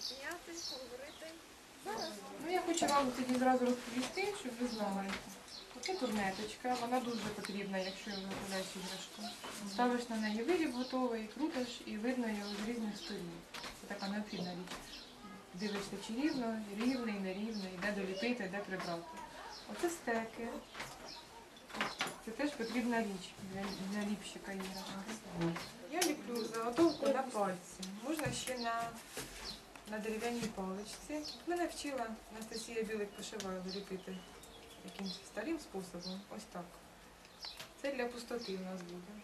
зняти, говорити. Ну, я хочу вам тоді зразу розповісти, щоб ви знали. Оце турнеточка, вона дуже потрібна, якщо виготовляєш іграшку. Ставиш на неї виріб готовий, крутиш і видно його з різних сторін. Це така необхідна річ. Дивишся, чи рівно, рівний, нерівний, де доліпити, де прибрати. Оце стеки. Це теж потрібна річ для, для ліпщика іграшки. Я ліплю заготовку на пальці. Можна ще на, на дерев'яній паличці. Мене вчила Анастасія Білик пошивайло ліпити якимось старим способом. Ось так. Це для пустоти у нас буде.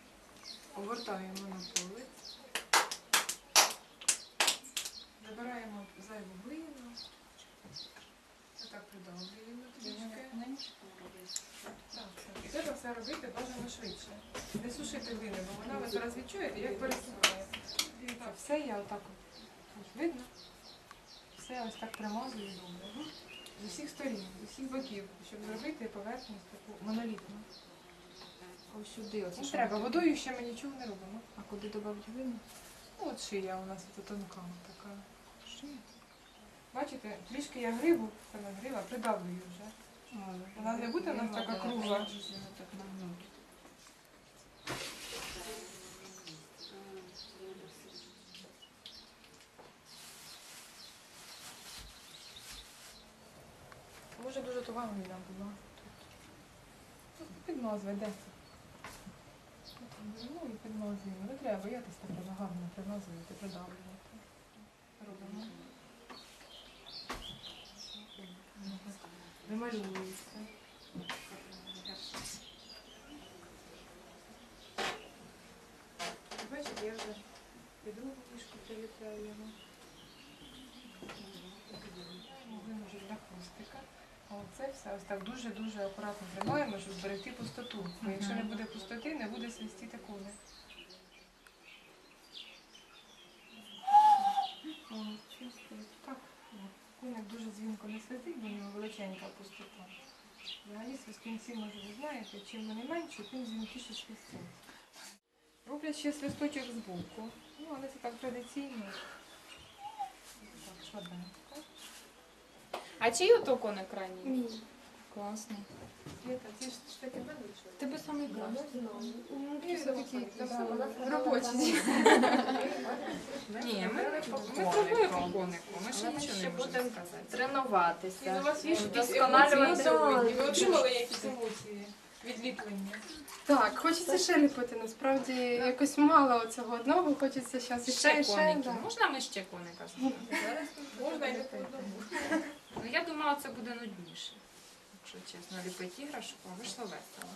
Повертаємо на полиць. Забираємо зайву глину. Отак придавлюємо трішки. Так, і треба все робити бажано швидше. Не сушити глини, бо вона ви зараз відчуєте, як пересуває. Все я отак видно? Все ось так примазую добре. З усіх сторін, з усіх боків, щоб зробити поверхність таку монолітну. Ось сюди, оце Не треба, водою ще ми нічого не робимо. А куди додати вину? Ну, от шия у нас тут тонка така. Шия. Бачите, трішки я грибу, саме грива, придавлюю вже. Вона не буде у нас така кругла. Може дуже туга глина була. Тут Підмаз ведеться. Ну і підмазуємо. Не треба боятися так дуже гарно примазувати, придавлювати. Робимо. Вималюється. Бачите, я вже і другу приліпляю його. Глину вже для хвостика. Оце все ось так дуже-дуже акуратно тримаємо, щоб зберегти пустоту. Бо якщо не буде пустоти, не буде свистіти. О. Так, о, коник дуже дзвінко не свистить, бо в нього величенька пустота. Взагалі свистунці, може, ви знаєте, чим вони менші, тим дзвінкіше свистять. Роблять ще свисточок збоку. Ну, але це так традиційно. Так, швиденько. А чий ото коник крайній? Мій. Класний. Тебе саме краще. Робочий. робочі. Ні, ми не по Ми пробуємо. конику. Ми ще нічого ще не можемо будемо сказати. Тренуватися. ну, у вас є Вдосконалювати. Ви отримали якісь емоції від ліплення? Так, хочеться ще ліпити. Насправді якось мало цього одного, хочеться зараз іще Ще ще. коники. да. Можна ми ще коника зробимо? Можна і не. Ну, я думала, це буде нудніше. Якщо чесно, ліпити іграшку, а вийшло весело.